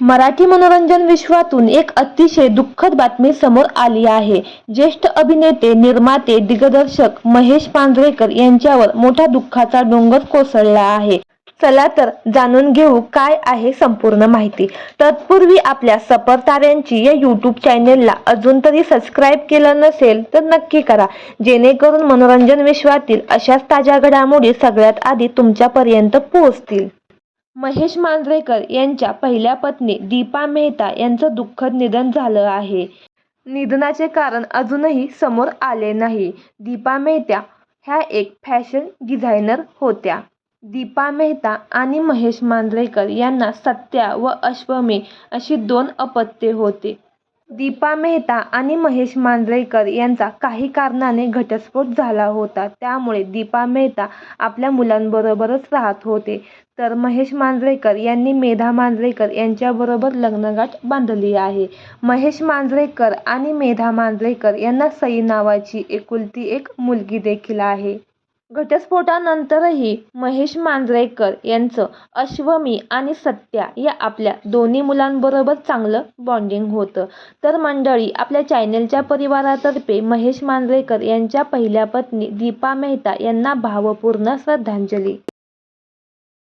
मराठी मनोरंजन विश्वातून एक अतिशय दुःखद बातमी समोर आली आहे. ज्येष्ठ अभिनेते निर्माते दिग्दर्शक महेश पांढरेकर यांच्यावर मोठा दुःखाचा डोंगर कोसळला आहे. चला तर जाणून घेऊ काय आहे संपूर्ण माहिती. तत्पूर्वी आपल्या सपर ताऱ्यांची या यूट्यूब चॅनेलला अजून तरी सबस्क्राईब केलं नसेल तर नक्की करा. जेणेकरून मनोरंजन विश्वातील अशाच ताज्या घडामोडी सगळ्यात आधी तुमच्यापर्यंत पोहोचतील. महेश मांजरेकर यांच्या पहिल्या पत्नी दीपा मेहता यांचं दुःखद निधन झालं आहे. निधनाचे कारण अजूनही समोर आले नाही. दीपा मेहता ह्या एक फॅशन डिझायनर होत्या. दीपा मेहता आणि महेश मांजरेकर यांना सत्या व अश्वमी अशी दोन अपत्ये होते. दीपा मेहता आणि महेश मांजरेकर यांचा काही कारणाने घटस्फोट झाला होता. त्यामुळे दीपा मेहता आपल्या मुलांबरोबरच राहत होते. तर महेश मांजरेकर यांनी मेधा मांजरेकर यांच्याबरोबर लग्नगाठ बांधली आहे. महेश मांजरेकर आणि मेधा मांजरेकर यांना सई नावाची एकुलती एक मुलगी देखील आहे. घटस्फोटानंतरही महेश मांजरेकर यांचं अश्वमी आणि सत्या या आपल्या दोन्ही मुलांबरोबर चांगलं बॉन्डिंग होतं. तर मंडळी आपल्या चॅनेलच्या परिवारातर्फे महेश मांजरेकर यांच्या पहिल्या पत्नी दीपा मेहता यांना भावपूर्ण श्रद्धांजली.